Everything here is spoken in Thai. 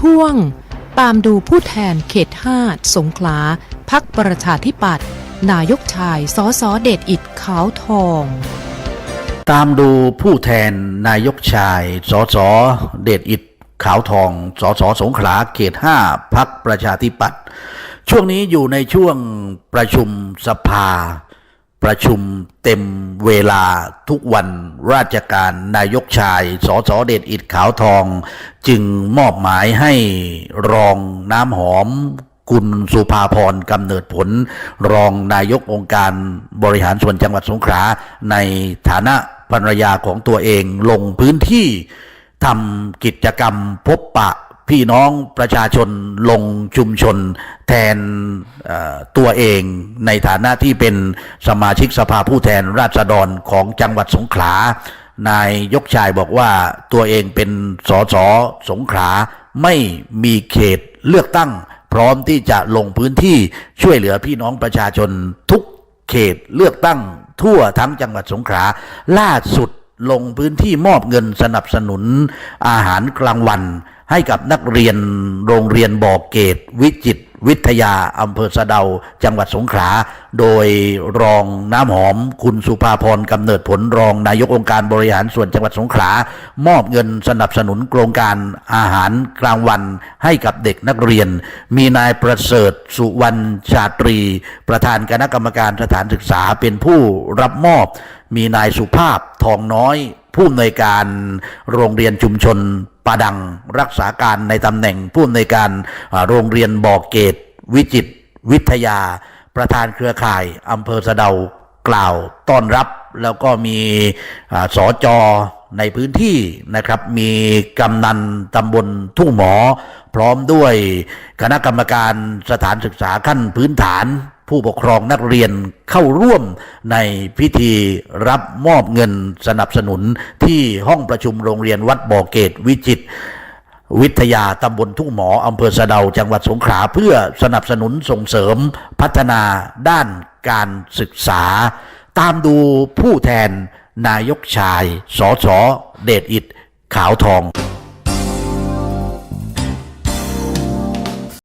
ช่วง ตามดูผู้แทนเขต5สงขลาพักประชาธิปัตย์นายกชายสอสอเดชอิดขาวทอง ตามดูผู้แทนนายกชายสอสอเดชอิดขาวทองสอสอสงขลาเขต5พักประชาธิปัตย์ช่วงนี้อยู่ในช่วงประชุมสภา ประชุมเต็มเวลาทุกวันราชการนายกชาย สสเดชอิดขาวทอง จึงมอบหมายให้รองน้ำหอมคุณสุภาพรกำเนิดผล รองนายกองค์การบริหารส่วนจังหวัดสงขลาในฐานะภรรยาของตัวเองลงพื้นที่ทำกิจกรรมพบปะ พี่น้องประชาชนลงชุมชน แทนตัวเองในฐานะที่เป็นสมาชิกสภาผู้แทนราษฎรของจังหวัดสงขลานายยกชายบอกว่าตัวเองเป็นสสสงขลาไม่มีเขตเลือกตั้ง พร้อมที่จะลงพื้นที่ช่วยเหลือพี่น้องประชาชนทุกเขตเลือกตั้ง ทั่วทั้งจังหวัดสงขลาล่าสุดลงพื้นที่มอบเงินสนับสนุนอาหารกลางวัน ให้กับนักเรียนโรงเรียนบ่อเกต วิจิตวิทยาอำเภอสะเดา จังหวัดสงขลา โดยรองน้ำหอม คุณสุภาพรกำเนิดผลรองนายกองค์การบริหารส่วนจังหวัดสงขลามอบเงินสนับสนุนโครงการอาหารกลางวันให้กับเด็กนักเรียน มีนายประเสริฐสุวรรณชาตรี ประธานคณะกรรมการสถานศึกษาเป็นผู้รับมอบ มีนายสุภาพทองน้อย ผู้อำนวยการโรงเรียนชุมชนปาดังรักษาการในตำแหน่งผู้อำนวยการโรงเรียนบ่อเกต วิจิตวิทยา ประธานเครือข่ายอำเภอสะเดากล่าวต้อนรับแล้วก็มีอสอจอในพื้นที่นะครับ มีกำนันตำบลทุ่งหมอ พร้อมด้วยคณะกรรมการสถานศึกษาขั้นพื้นฐาน ผู้ปกครองนักเรียนเข้าร่วมในพิธีรับมอบเงินสนับสนุนที่ห้องประชุมโรงเรียนวัดบ่อเกตวิจิตรวิทยาตำบลทุ่งหมออำเภอสะเดาจังหวัดสงขลาเพื่อสนับสนุนส่งเสริมพัฒนาด้านการศึกษา ตามดูผู้แทนนายกชาย สสเดชอิดขาวทอง